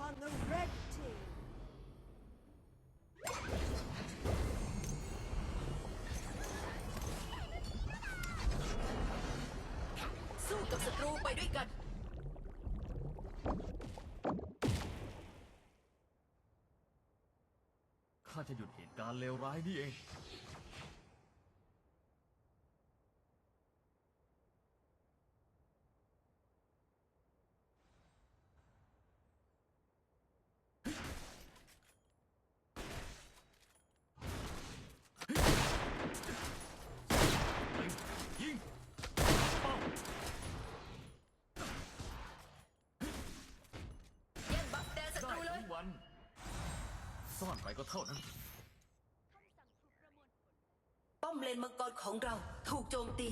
on the red team. สู้กับศัตรูไปด้วยกัน ข้าจะหยุดเหตุการณ์เลวร้ายนี่เอง ซ่อนไปก็เท่านั้น ป้อมเลนมังกรของเราถูกโจมตี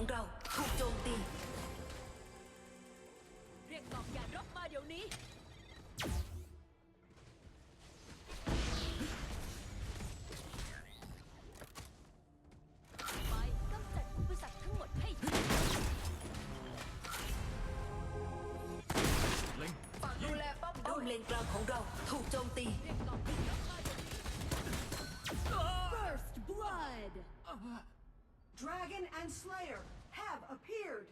ของเราถูกโจมตี เรียกกองยานรบมาเดี๋ยวนี้ ไปกำจัดอุปสรรคทั้งหมดให้ทีเล็งฝากดูแลป้อมป้อมเลนกลางของเราถูกโจมตี เรียกกองยานรบมาเดี๋ยวนี้ First blood. Dragon and Slayer have appeared.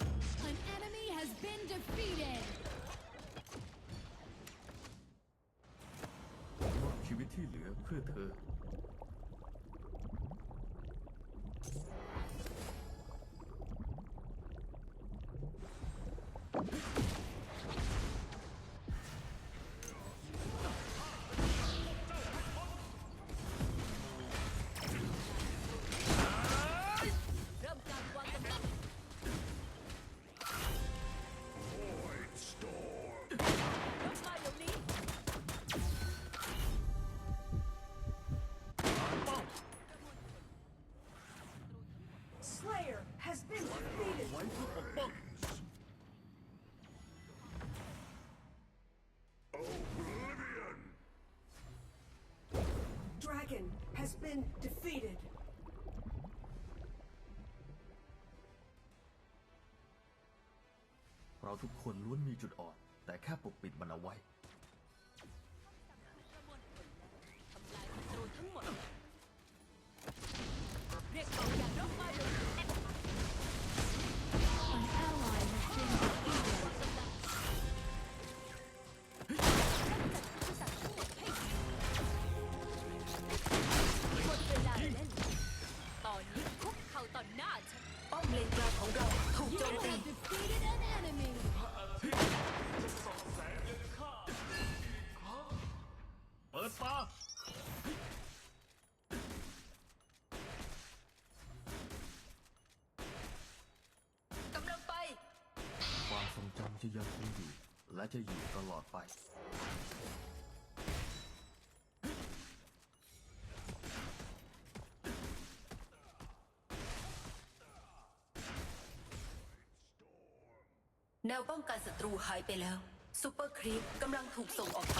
An enemy has been defeated. มอบชีวิตที่เหลือเพื่อเธอ Has been defeated. เราทุกคนล้วนมีจุดอ่อน แต่แค่ปกปิดมันเอาไว้ จะยังคงอยู่และจะอยู่ตลอดไป แนวป้องกันศัตรูหายไปแล้วซูเปอร์ครีปกำลังถูกส่งออกไป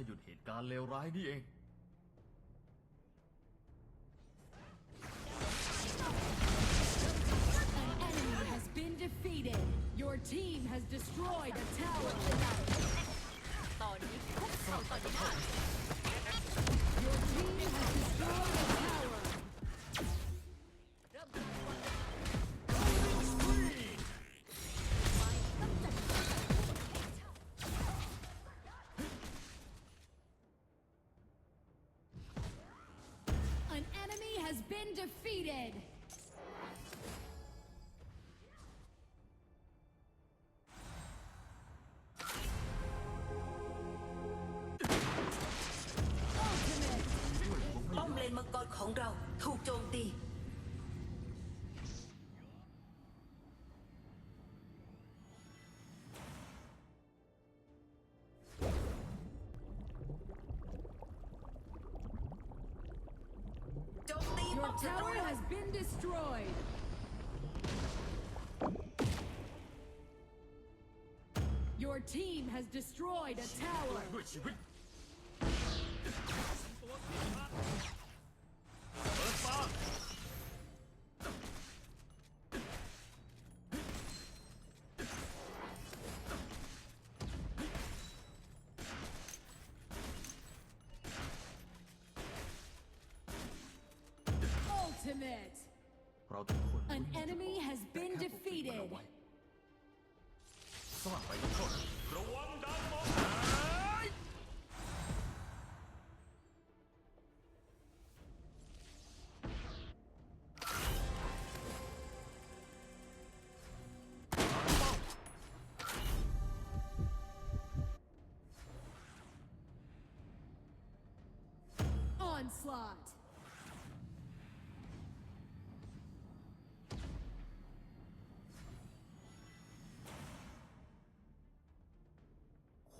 จะหยุดเหตุการณ์เลวร้ายนี่เอง been defeated. Your tower has been destroyed. Your team has destroyed a tower. ด้วยชีวิต Ultimate. เราทุกคน An รู้อยู่ enemy has แต่ been แค่ปกปิดมัน defeated. เอาไว้สร้างไป ค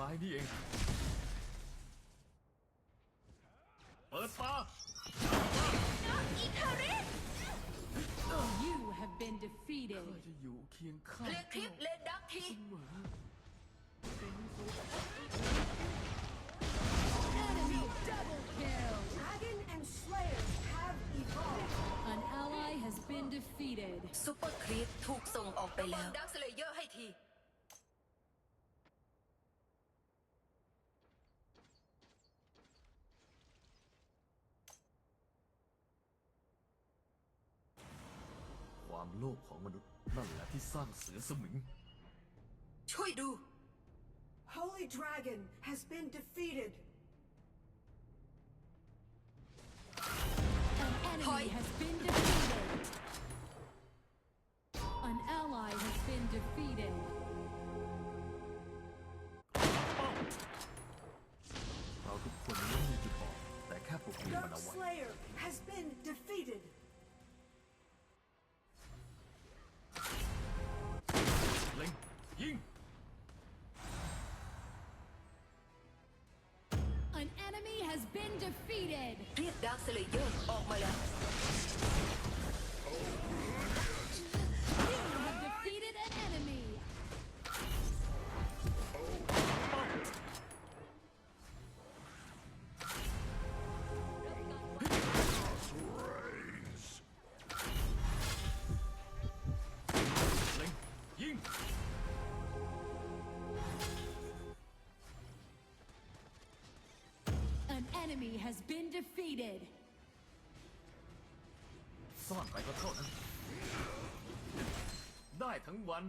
รณ์เลวร้ายนี่เอง เปิดตา You have been defeated. ข้าจะอยู่เคียงข้างเลนคลิปเลนดักที Enemy double kill. Dragon and Slayer have evolved. An ally has been defeated. ซูเปอร์ครีปถูกส่งออกไปแล้ว ดักสเลเยอร์ให้ที ความโลภของม นั่นแหละที่สร้างเสือสมิง ช่วยดู Holy Dragon has been defeated. Has been defeated. เรียกดักสเลเยอร์ออกมาแล้ว enemy has been defeated. ซ่อนไปก็เท่านั้น ได้ทั้งวัน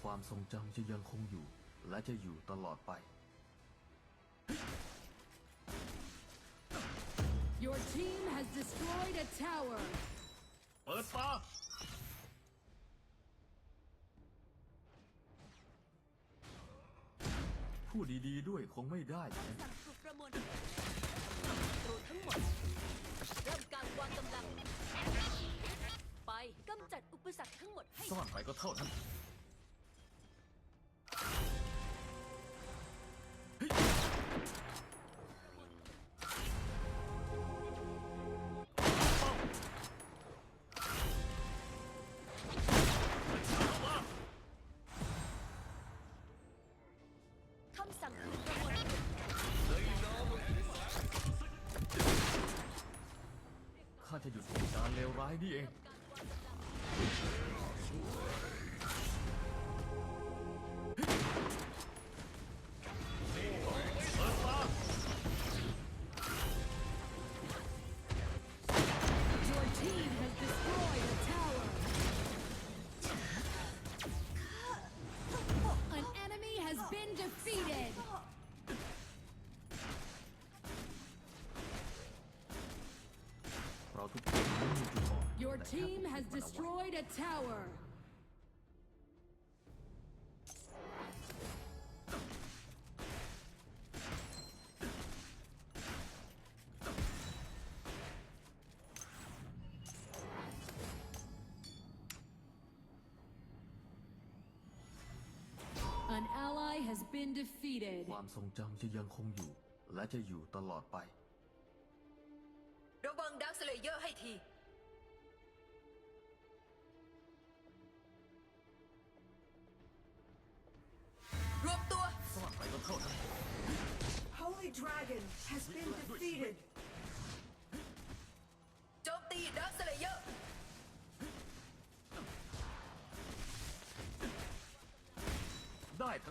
ความทรงจำจะยังคงอยู่ และจะอยู่ตลอดไป Your team has destroyed a tower. เปิดตาพูดดีๆด้วยคงไม่ได้นะยทั้งหมด เริ่มการวางกำลัง ไปกำจัดอุปสรรคทั้งหมดให้ ซ่อนไปก็เท่านั้น วร้ายนี่เอง destroyed a tower. 'An ally has been defeated. ความทรงจำจะยังคงอยู่ และจะอยู่ตลอดไป ระวังดักสเลเยอร์ให้ที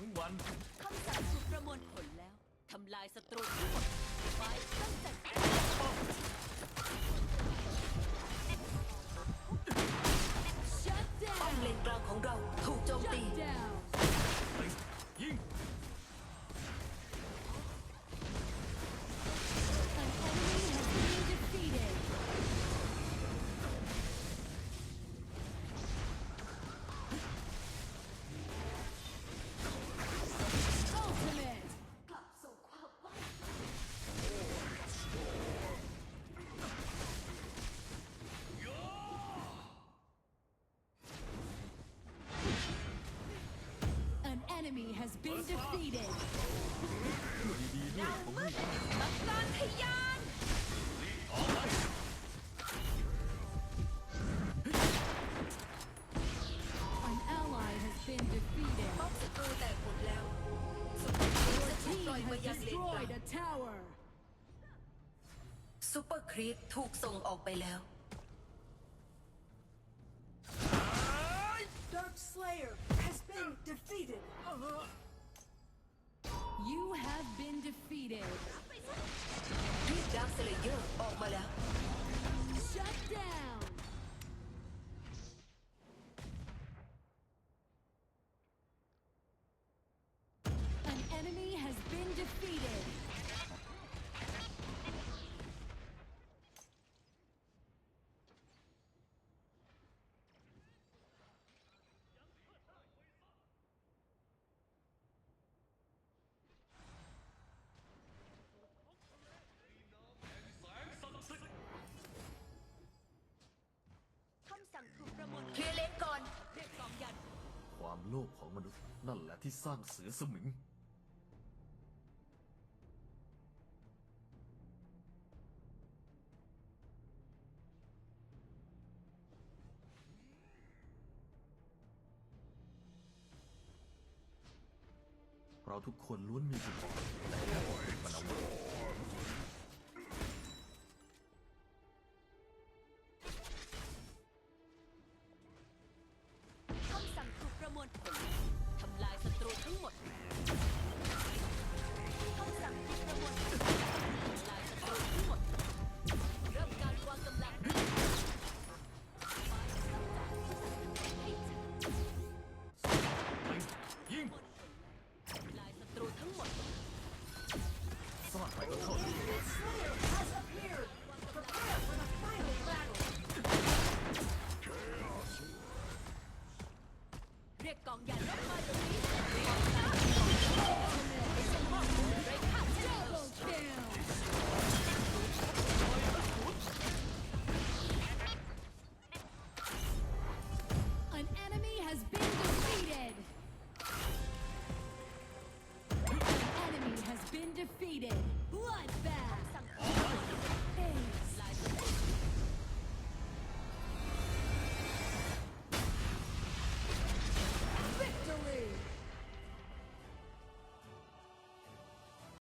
ทั้งวันคำสั่งถูกประมวลผลแล้วทำลายศัตรูทั้งหมดไปกำจัด Shut ป้อม down. เลนกลางของเราถูกโจม หมดแล้วสุปเปอร์ครีป Your จะถูก team ปล่อยมา has ยังเลนกลาง destroyed a tower. ซูเปอร์ครีปถูกส่งออกไปแล้ว Dark Slayer has been defeated. You have been defeated. รีบดักสเลเยอร์ออกมาแล้ว Shut down. An enemy has been defeated. โลภของมนุษย์นั่นแหละที่สร้างเสือสมิง เราทุกคนล้วนมีจุดอ่อน